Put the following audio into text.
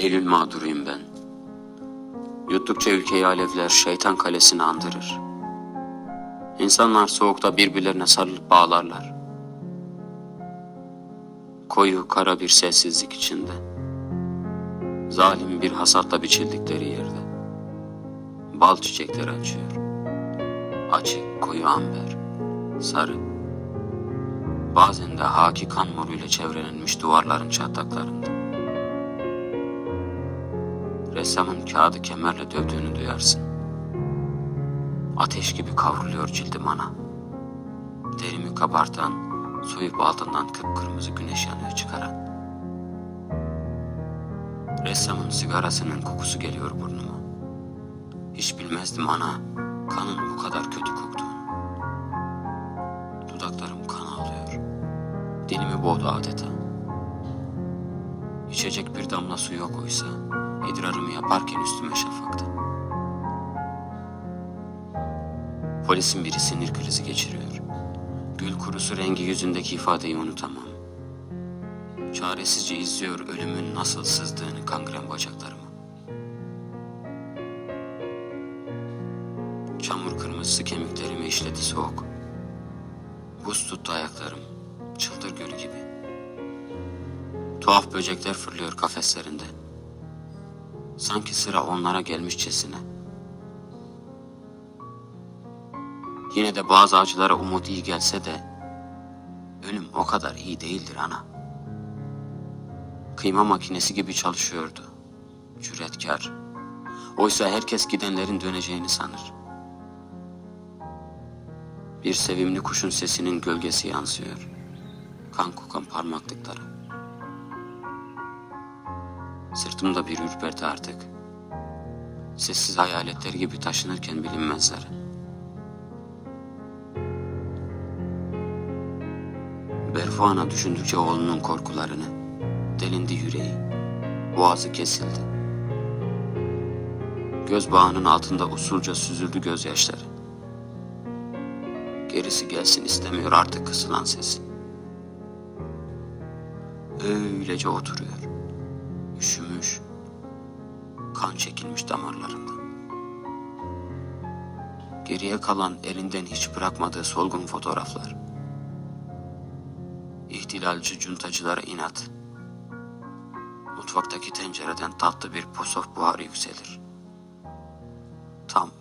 Eylül mağduruyum ben. Yuttukça ülkeyi alevler şeytan kalesini andırır. İnsanlar soğukta birbirlerine sarılıp bağlarlar. Koyu kara bir sessizlik içinde. Zalim bir hasatla biçildikleri yerde. Bal çiçekleri açıyor. Açık koyu amber, sarı. Bazen de haki kan moruyla çevrelenmiş duvarların çatlaklarında. Ressamın kağıdı kemerle dövdüğünü duyarsın. Ateş gibi kavruluyor cildim ana. Derimi kabartan, soyup altından kıpkırmızı güneş yanığı çıkaran. Ressamın sigarasının kokusu geliyor burnuma. Hiç bilmezdim ana, kanın bu kadar kötü koktuğunu. Dudaklarım kan ağlıyor. Dilimi boğdu adeta. İçecek bir damla su yok oysa, idrarımı yaparken üstüme şafakta. Polisin biri sinir krizi geçiriyor. Gül kurusu rengi yüzündeki ifadeyi unutamam. Çaresizce izliyor ölümün nasıl sızdığını kangren bacaklarıma. Çamur kırmızısı kemiklerimi işledi soğuk. Buz tuttu ayaklarım, çıldır gölü gibi. Tuhaf böcekler fırlıyor kafeslerinde. Sanki sıra onlara gelmişçesine. Yine de bazı acılara umut iyi gelse de ölüm o kadar iyi değildir ana. Kıyma makinesi gibi çalışıyordu. Cüretkar. Oysa herkes gidenlerin döneceğini sanır. Bir sevimli kuşun sesinin gölgesi yansıyor. Kan kokan parmaklıklara. Sırtımda bir ürperti artık. Sessiz hayaletler gibi taşınırken bilinmezler. Berfuana düşündükçe oğlunun korkularını. Delindi yüreği. Boğazı kesildi. Göz bağının altında usulca süzüldü gözyaşları. Gerisi gelsin istemiyor artık kısılan sesi. Öylece oturuyor. Kan çekilmiş damarlarında. Geriye kalan elinden hiç bırakmadığı solgun fotoğraflar. İhtilalci cuntacılara inat. Mutfaktaki tencereden tatlı bir posof buharı yükselir. Tam, tam 30